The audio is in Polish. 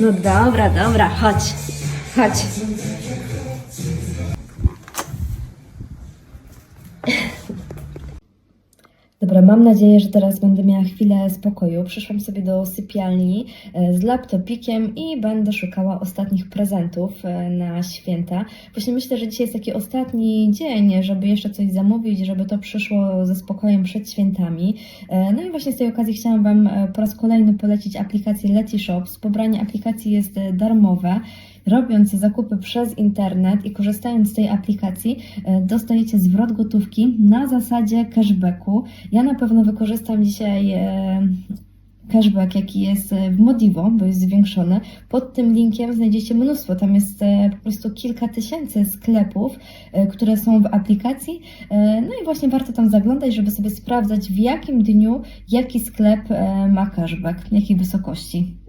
No dobra, dobra, chodź. Chodź. Dobra, mam nadzieję, że teraz będę miała chwilę spokoju. Przyszłam sobie do sypialni e, z laptopikiem i będę szukała ostatnich prezentów e, na święta. Właśnie myślę, że dzisiaj jest taki ostatni dzień, żeby jeszcze coś zamówić, żeby to przyszło ze spokojem przed świętami. E, No i właśnie z tej okazji chciałam Wam po raz kolejny polecić aplikację Letyshops. Pobranie aplikacji jest darmowe. Robiąc zakupy przez internet i korzystając z tej aplikacji, e, dostajecie zwrot gotówki na zasadzie cashbacku. Ja na pewno wykorzystam dzisiaj e, cashback, jaki jest e, w Modivo, bo jest zwiększony. Pod tym linkiem znajdziecie mnóstwo. Tam jest po prostu kilka tysięcy sklepów, które są w aplikacji. No i właśnie warto tam zaglądać, żeby sobie sprawdzać, w jakim dniu jaki sklep ma cashback, jakiej wysokości.